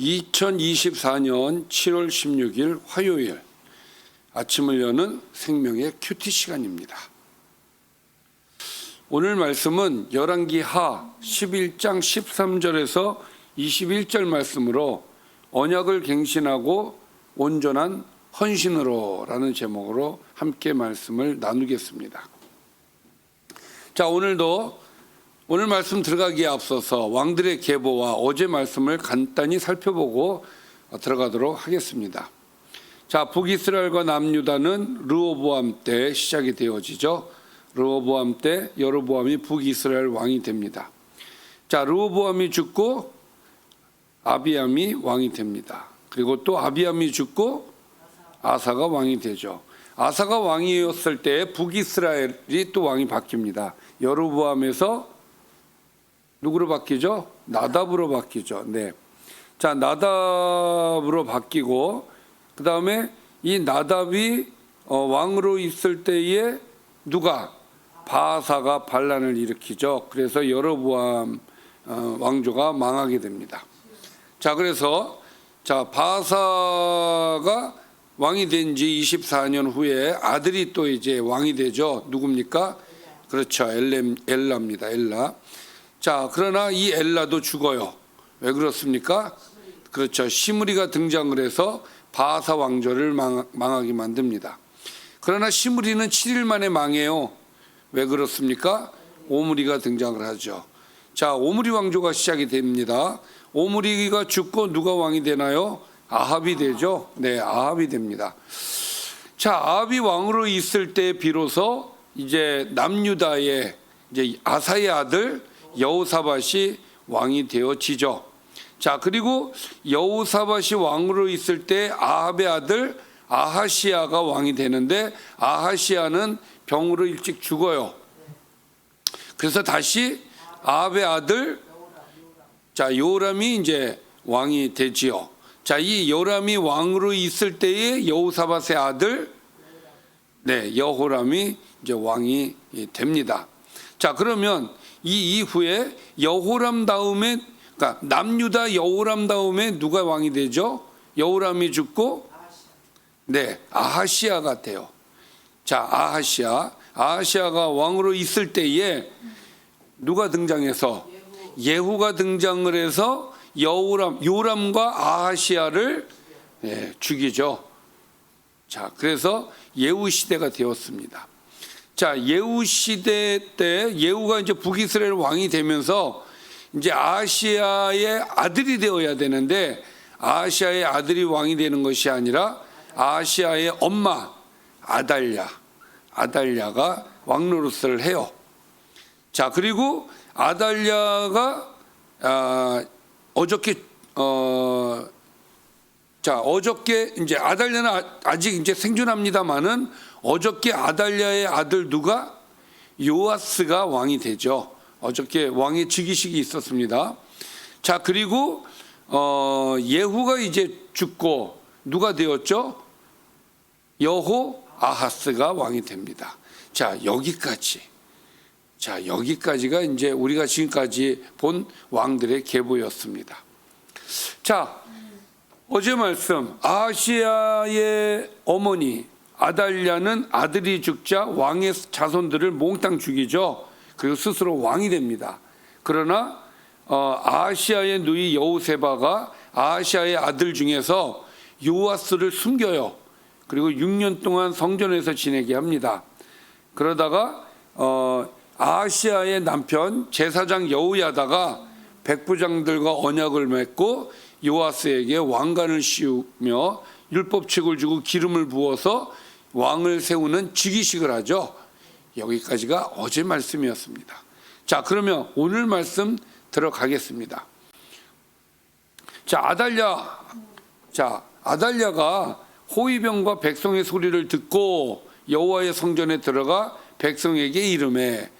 2024년 7월 16일 화요일 아침을 여는 생명의 큐티 시간입니다. 오늘 말씀은 열왕기 하 11장 13절에서 21절 말씀으로 언약을 갱신하고 온전한 헌신으로라는 제목으로 함께 말씀을 나누겠습니다. 자, 오늘도 오늘 말씀 들어가기에 앞서서 왕들의 계보와 어제 말씀을 간단히 살펴보고 들어가도록 하겠습니다. 자, 북이스라엘과 남유다는 르호보암 때 시작이 되어지죠. 르호보암 때 여로보암이 북이스라엘 왕이 됩니다. 자, 르호보암이 죽고 아비암이 왕이 됩니다. 그리고 또 아비암이 죽고 아사가 왕이 되죠. 아사가 왕이었을 때 북이스라엘이 또 왕이 바뀝니다. 여로보암에서 누구로 바뀌죠? 나답으로 바뀌죠. 네. 자, 나답으로 바뀌고 그 다음에 이 나답이 어, 왕으로 있을 때에 누가 바사가 반란을 일으키죠. 그래서 여로보암 어, 왕조가 망하게 됩니다. 자, 그래서 자 바사가 왕이 된 지 24년 후에 아들이 또 이제 왕이 되죠. 누굽니까? 그렇죠. 엘렘 엘라입니다. 엘라. 자, 그러나 이 엘라도 죽어요. 왜 그렇습니까? 그렇죠. 시므리가 등장을 해서 바사 왕조를 망, 망하 게 만듭니다. 그러나 시므리는 7일 만에 망해요. 왜 그렇습니까? 오므리가 등장을 하죠. 자, 오므리 왕조가 시작이 됩니다. 오므리가 죽고 누가 왕이 되나요? 아합이 되죠. 네, 아합이 됩니다. 자, 아합이 왕으로 있을 때 비로소 이제 남유다의 이제 아사의 아들 여호사밧이 왕이 되어지죠. 자, 그리고 여호사밧이 왕으로 있을 때 아합의 아들 아하시아가 왕이 되는데 아하시아는 병으로 일찍 죽어요. 그래서 다시 아합의 아들 자, 요람이 이제 왕이 되지요. 자, 이 요람이 왕으로 있을 때에 여호사밧의 아들 네, 여호람이 이제 왕이 됩니다. 자, 그러면 이 이후에 여호람 다음에 그러니까 남유다 여호람 다음에 누가 왕이 되죠? 여호람이 죽고 네, 아하시아가 돼요. 자, 아하시아. 아하시아가 왕으로 있을 때에 누가 등장해서 예후 가 등장을 해서 여호람, 요람과 아하시아를 예, 죽이죠. 자, 그래서 예후 시대가 되었습니다. 자, 예후 시대 때 예후가 이제 북이스라엘 왕이 되면서 이제 아시아의 아들이 되어야 되는데 아시아의 아들이 왕이 되는 것이 아니라 아시아의 엄마 아달랴 아달랴가 왕 노릇을 해요. 자, 그리고 아달랴가 아, 어저께 어, 자 어저께 이제 아달랴는 아- 아직 이제 생존합니다만은 어저께 아달랴의 아들 누가 요아스가 왕이 되죠. 어저께 왕의 즉위식이 있었습니다. 자 그리고 어, 예후가 이제 죽고 누가 되었죠? 여호 아하스가 왕이 됩니다. 자 여기까지. 자, 여기까지가 이제 우리가 지금까지 본 왕들의 계보였습니다. 자, 어제 말씀 아시아의 어머니 아달랴는 아들이 죽자 왕의 자손들을 몽땅 죽이죠. 그리고 스스로 왕이 됩니다. 그러나 어, 아시아의 누이 여우세바가 아시아의 아들 중에서 요아스를 숨겨요. 그리고 6년 동안 성전에서 지내게 합니다. 그러다가 어, 아시아의 남편 제사장 여우야다가 백부장들과 언약을 맺고 요아스에게 왕관을 씌우며 율법책을 주고 기름을 부어서 왕을 세우는 즉위식을 하죠. 여기까지가 어제 말씀이었습니다. 자, 그러면 오늘 말씀 들어가겠습니다. 자, 아달랴. 자, 아달랴가 호위병과 백성의 소리를 듣고 여호와의 성전에 들어가 백성에게 이름해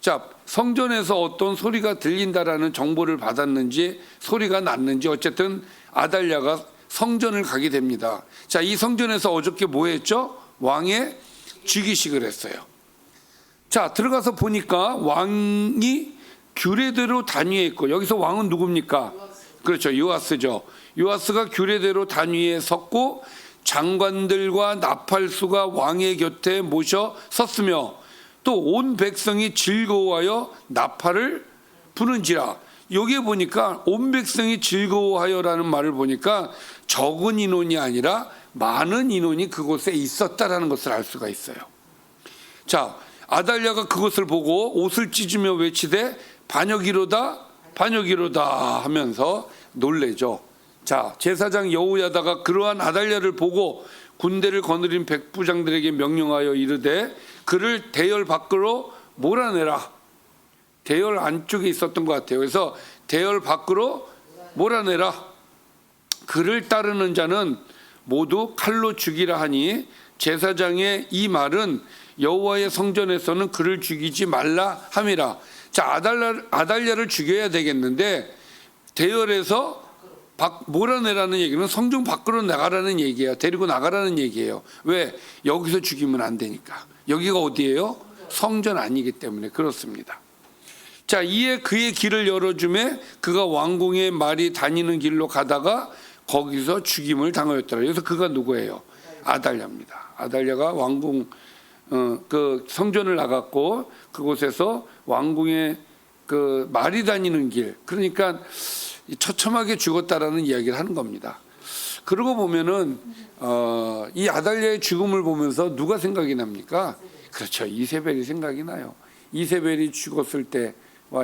자, 성전에서 어떤 소리가 들린다라는 정보를 받았는지 소리가 났는지 어쨌든 아달랴가 성전을 가게 됩니다. 자, 이 성전에서 어저께 뭐 했죠? 왕의 즉위식을 했어요. 자, 들어가서 보니까 왕이 규례대로 단위했고 여기서 왕은 누굽니까? 그렇죠. 요아스죠. 요아스가 규례대로 단위에 섰고 장관들과 나팔수가 왕의 곁에 모셔 섰으며 또 온 백성이 즐거워하여 나팔을 부는지라 여기에 보니까 온 백성이 즐거워하여라는 말을 보니까 적은 인원이 아니라 많은 인원이 그곳에 있었다라는 것을 알 수가 있어요. 자, 아달랴가 그것을 보고 옷을 찢으며 외치되 반역이로다 반역이로다 하면서 놀래죠. 자, 제사장 여호야다가 그러한 아달랴를 보고 군대를 거느린 백부장들에게 명령하여 이르되 그를 대열 밖으로 몰아내라. 대열 안쪽에 있었던 것 같아요. 그래서 대열 밖으로 몰아내라. 그를 따르는 자는 모두 칼로 죽이라 하니 제사장의 이 말은 여호와의 성전에서는 그를 죽이지 말라 함이라. 자 아달랴, 아달랴를 죽여야 되겠는데 대열에서 밖 몰아내라는 얘기는 성중 밖으로 나가라는 얘기예요. 데리고 나가라는 얘기예요. 왜 여기서 죽이면 안 되니까. 여기가 어디예요? 성전 아니기 때문에 그렇습니다. 자, 이에 그의 길을 열어주매 그가 왕궁의 말이 다니는 길로 가다가 거기서 죽임을 당하였더라. 그래서 그가 누구예요? 아달랴입니다. 아달랴가 왕궁 어, 그 성전을 나갔고 그곳에서 왕궁의 그 말이 다니는 길. 그러니까 처참하게 죽었다라는 이야기를 하는 겁니다. 그러고 보면은 어, 이 아달랴의 죽음을 보면서 누가 생각이 납니까? 그렇죠. 이세벨이 생각이 나요. 이세벨이 죽었을 때와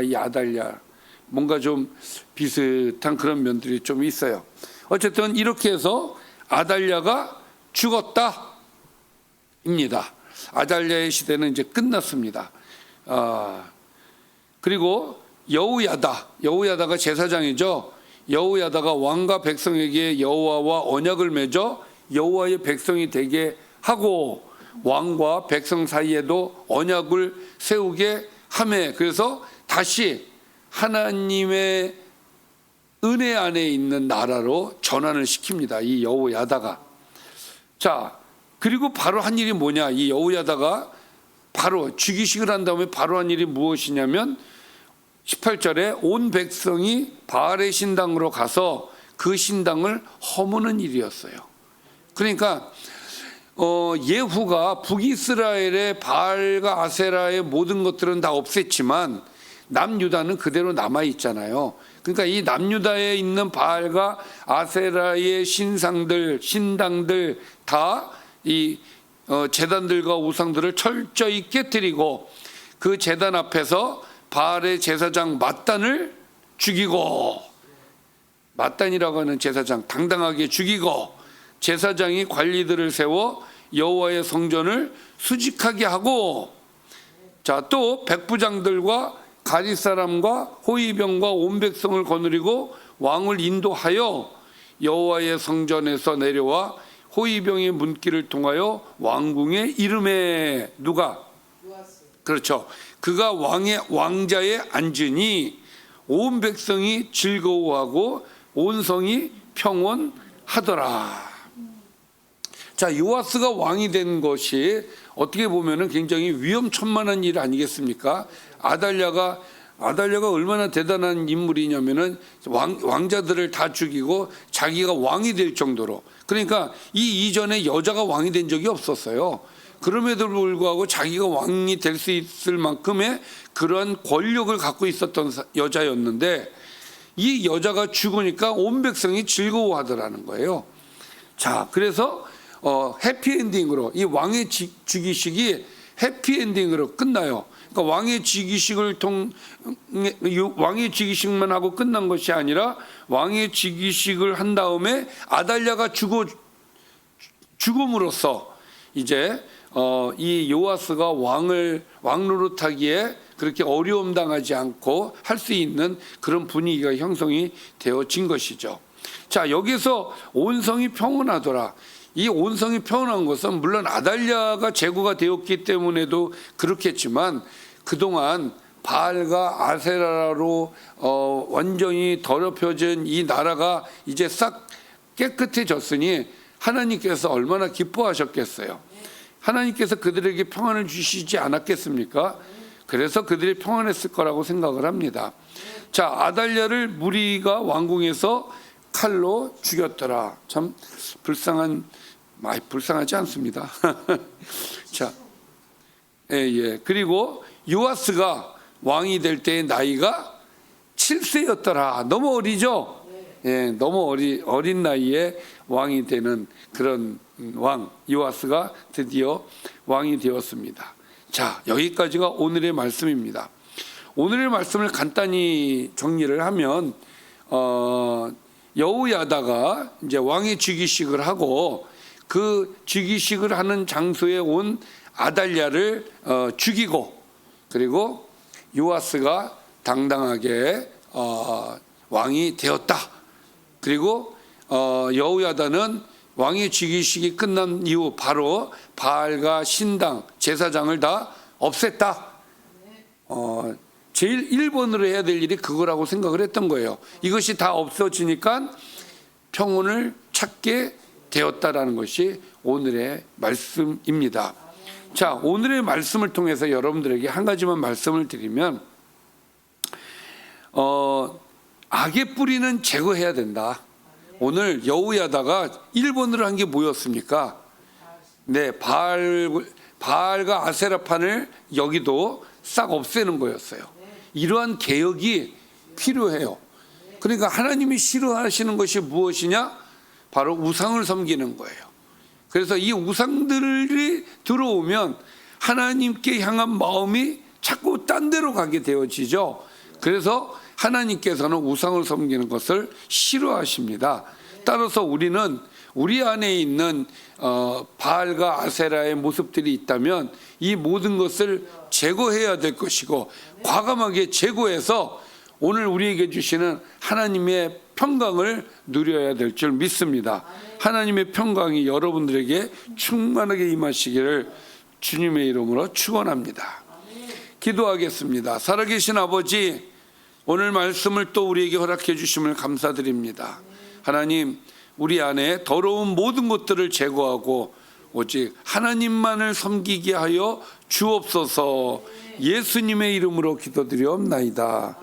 이 아달랴 뭔가 좀 비슷한 그런 면들이 좀 있어요. 어쨌든 이렇게 해서 아달랴가 죽었다입니다. 아달랴의 시대는 이제 끝났습니다. 아, 그리고 여우야다, 여우야다가 제사장이죠. 여우야다가 왕과 백성에게 여호와와 언약을 맺어 여호와의 백성이 되게 하고 왕과 백성 사이에도 언약을 세우게 하매 그래서 다시 하나님의 은혜 안에 있는 나라로 전환을 시킵니다. 이 여호야다가 자 그리고 바로 한 일이 뭐냐? 이 여호야다가 바로 죽이식을 한 다음에 바로 한 일이 무엇이냐면 18절에 온 백성이 바알의 신당으로 가서 그 신당을 허무는 일이었어요. 그러니까 어, 예후가 북이스라엘의 바알과 아세라의 모든 것들은 다 없앴지만 남유다는 그대로 남아 있잖아요. 그러니까 이 남유다에 있는 바알과 아세라의 신상들, 신당들 다이 어, 재단들과 우상들을 철저히 깨뜨리고 그 재단 앞에서 바알의 제사장 mat단을 죽이고 mat단이라고 하는 제사장 당당하게 죽이고 제사장이 관리들을 세워 여호와의 성전을 수직하게 하고 자 또 백부장들과 가리 사람과 호위병과 온 백성을 거느리고 왕을 인도하여 여호와의 성전에서 내려와 호위병의 문길을 통하여 왕궁의 이름에 누가 그렇죠. 그가 왕의 왕자에 앉으니 온 백성이 즐거워하고 온 성이 평온하더라. 자, 요아스가 왕이 된 것이 어떻게 보면은 굉장히 위험천만한 일 아니겠습니까? 아달랴가 아달랴가 얼마나 대단한 인물이냐면은 왕, 왕자들을 다 죽이고 자기가 왕이 될 정도로 그러니까 이 이전에 여자가 왕이 된 적이 없었어요. 그럼에도 불구하고 자기가 왕이 될 수 있을 만큼의 그런 권력을 갖고 있었던 사- 여자였는데 이 여자가 죽으니까 온 백성이 즐거워하더라는 거예요. 자, 그래서 어, 해피엔딩으로 이 왕의 지- 즉위식이 해피엔딩으로 끝나요. 그러니까 왕의 즉위식을 통이 왕의 즉위식만 하고 끝난 것이 아니라 왕의 즉위식을 한 다음에 아달랴가 죽어 죽음으로써 이제 어, 이 요아스가 왕을 왕노릇하기에 그렇게 어려움 당하지 않고 할 수 있는 그런 분위기가 형성이 되어진 것이죠. 자 여기서 온 성이 평온하더라. 이 온성이 평온한 것은 물론 아달랴가 제거가 되었기 때문에도 그렇겠지만 그동안 바알과 아세라로 어, 완전히 더럽혀진 이 나라가 이제 싹 깨끗해졌으니 하나님께서 얼마나 기뻐하셨겠어요. 하나님께서 그들에게 평안을 주시지 않았겠습니까? 그래서 그들이 평안했을 거라고 생각을 합니다. 자, 아달랴를 무리가 왕궁에서 칼로 죽였더라. 참 불쌍한 많이 불쌍하지 않습니다. 자, 예, 예. 그리고 요아스가 왕이 될 때의 나이가 7세였더라. 너무 어리죠? 예, 너무 어리, 어린 나이에 왕이 되는 그런 왕, 요아스가 드디어 왕이 되었습니다. 자, 여기까지가 오늘의 말씀입니다. 오늘의 말씀을 간단히 정리를 하면, 어, 여우야다가 이제 왕의 즉위식을 하고 그 즉위식을 하는 장소에 온 아달랴를 어, 죽이고 그리고 요아스가 당당하게 어, 왕이 되었다. 그리고 어, 여우야다는 왕의 즉위식이 끝난 이후 바로 바알과 신당 제사장을 다 없앴다. 어, 제일 1번으로 해야 될 일이 그거라고 생각을 했던 거예요. 이것이 다 없어지니까 평온을 찾게 되었다라는 것이 오늘의 말씀입니다. 자, 오늘의 말씀을 통해서 여러분들에게 한 가지만 말씀을 드리면 어, 악의 뿌리는 제거해야 된다. 오늘 여우야다가 1번으로 한 게 뭐였습니까? 네, 바알 바알과 아세라판을 여기도 싹 없애는 거였어요. 이러한 개혁이 필요해요. 그러니까 하나님이 싫어하시는 것이 무엇이냐? 바로 우상을 섬기는 거예요. 그래서 이 우상들이 들어오면 하나님께 향한 마음이 자꾸 딴 데로 가게 되어지죠. 그래서 하나님께서는 우상을 섬기는 것을 싫어하십니다. 따라서 우리는 우리 안에 있는 어, 바알과 아세라의 모습들이 있다면 이 모든 것을 제거해야 될 것이고 과감하게 제거해서 오늘 우리에게 주시는 하나님의 평강을 누려야 될 줄 믿습니다. 하나님의 평강이 여러분들에게 충만하게 임하시기를 주님의 이름으로 축원합니다. 기도하겠습니다. 살아계신 아버지 오늘 말씀을 또 우리에게 허락해 주심을 감사드립니다. 하나님 우리 안에 더러운 모든 것들을 제거하고 오직 하나님만을 섬기게 하여 주옵소서 예수님의 이름으로 기도드리옵나이다.